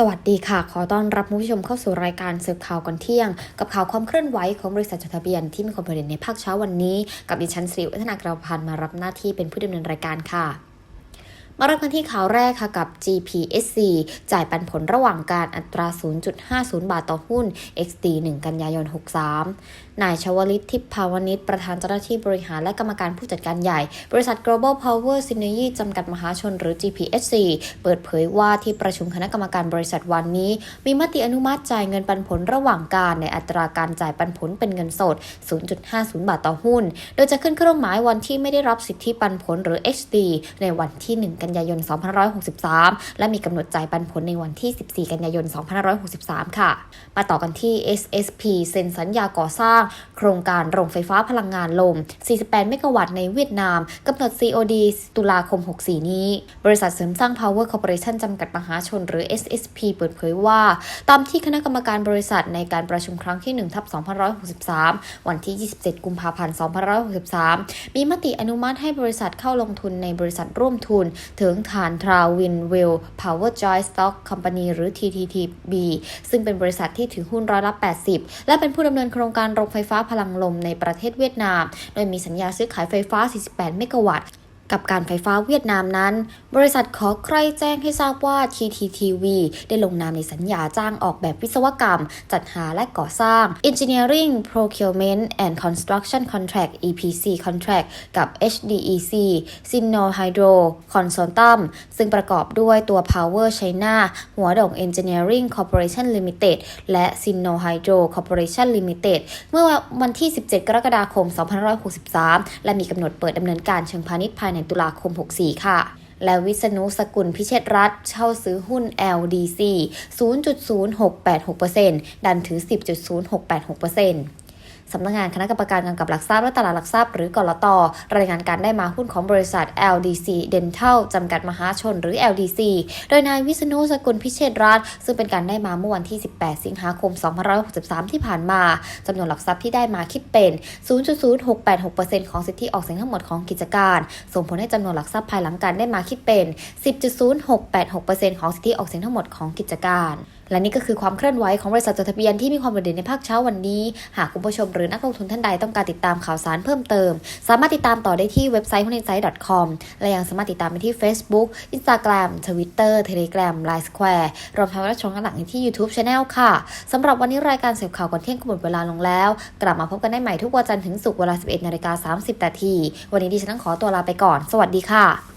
สวัสดีค่ะ ขอต้อนรับผู้ชมเข้าสู่รายการสืบข่าวก่อนเที่ยง กับข่าวความเคลื่อนไหวของบริษัทจดทะเบียนที่มีความประเด็นในภาคเช้าวันนี้ กับดิฉันสิริวัฒนากราพันธ์มารับหน้าที่เป็นผู้ดำเนินรายการค่ะ มาเริ่มกันที่ข่าวแรกค่ะกับ GPSC จ่ายปันผลระหว่างการอัตรา 0.50 บาทต่อหุ้น XD 1 กันยายน 63 นายชวลิตทิพภาวนิชประธานเจ้าหน้าที่บริหารและกรรมการผู้จัดการใหญ่ บริษัท Global Power Synergy จำกัดมหาชนหรือ GPSC เปิดเผยว่าที่ประชุมคณะกรรมการบริษัทวันนี้ มีมติอนุมัติจ่ายเงินปันผลระหว่างการในอัตราการจ่ายปันผลเป็นเงินสด 0.50 บาทต่อหุ้น โดยจะขึ้นเครื่องหมายวันที่ไม่ได้รับสิทธิปันผลหรือ HD ในวันที่ 1 กันันยายน 2563 และมีกำหนดจ่ายปันผลในวันที่ 14 กันยายน 2563 ค่ะ มาต่อกันที่ SSP เซ็นสัญญาก่อสร้าง โครงการโรงไฟฟ้าพลังงานลม 48 เมกะวัตต์ในเวียดนามกำหนด COD ตุลาคม 64 นี้ บริษัทเสริมสร้าง Power Corporation จำกัดมหาชนหรือ SSP เปิดเผยว่า ตามที่คณะกรรมการบริษัทในการประชุมครั้งที่ 1 ทับ 2563 วันที่ 27 กุมภาพันธ์ 2563 มีมติอนุมัติให้บริษัทเข้าลงทุนในบริษัทร่วมทุนถึงฐานทราวินเวลพาวเวอร์จอยสต็อกคอมพานีหรือ TTTB ซึ่งเป็นบริษัทที่ถือหุ้นร้อยละ 80 และเป็นผู้ดำเนินโครงการโรงไฟฟ้าพลังลมในประเทศเวียดนาม โดยมีสัญญาซื้อขายไฟฟ้า 48 เมกะวัตต์ กับการไฟฟ้าเวียดนามนั้น บริษัทขอใครแจ้งให้ทราบว่า TTTV ได้ลงนามในสัญญาจ้างออกแบบวิศวกรรม จัดหาและก่อสร้าง Engineering Procurement and Construction Contract EPC Contract กับ HDEC Sino Hydro Consortium ซึ่งประกอบด้วยตัว Power China หัวดง Engineering Corporation Limited และ Sino Hydro Corporation Limited เมื่อวันที่ 17 กรกฎาคม 2563 และมีกำหนดเปิดดำเนินการเชิงพาณิชย์ภายในตุลาคม 64 ค่ะและวิษณุสกุลพิเชษรัตเช่าซื้อหุ้น LDC 0.0686%ดันถือ 10.0686% สำนักงานคณะกรรมการกำกับหลักทรัพย์และตลาดหลักทรัพย์หรือกลตรายงานการได้มาหุ้นของบริษัท LDC Dental จำกัดมหาชนหรือ LDC โดยนายวิษณุสกุลพิเชษรัตน์ซึ่งเป็นการได้มาเมื่อวันที่ 18 สิงหาคม 2563 ที่ผ่านมาจำนวนหลักทรัพย์ที่ได้มาคิดเป็น 0.0686%ของสิทธิออกเสียงทั้งหมดของกิจการ ส่งผลให้จำนวนหลักทรัพย์ภายหลังการได้มาคิดเป็น 10.0686%ของสิทธิออกเสียงทั้งหมดของกิจการ และนี่ก็คือความเคลื่อนไหวของบริษัทจดทะเบียนที่มีความโดดเด่นในภาคเช้าวันนี้ หากคุณผู้ชมหรือนักลงทุนท่านใดต้องการติดตามข่าวสารเพิ่มเติม สามารถติดตามต่อได้ที่เว็บไซต์ h u n i n s i g h t com และยังสามารถติดตามไปที่ Facebook Instagram Twitter Telegram Line Square รวมทั้งรับชมย้อนหลังที่ YouTube Channel ค่ะสำหรับวันนี้รายการเสพข่าวก่อนเที่ยงก็หมดเวลาลงแล้ว กลับมาพบกันได้ใหม่ทุกวันจันทร์ถึงศุกร์เวลา 11นาฬิกา30นาทีวันนี้ดิฉันต้องขอตัวลาไปก่อน สวัสดีค่ะ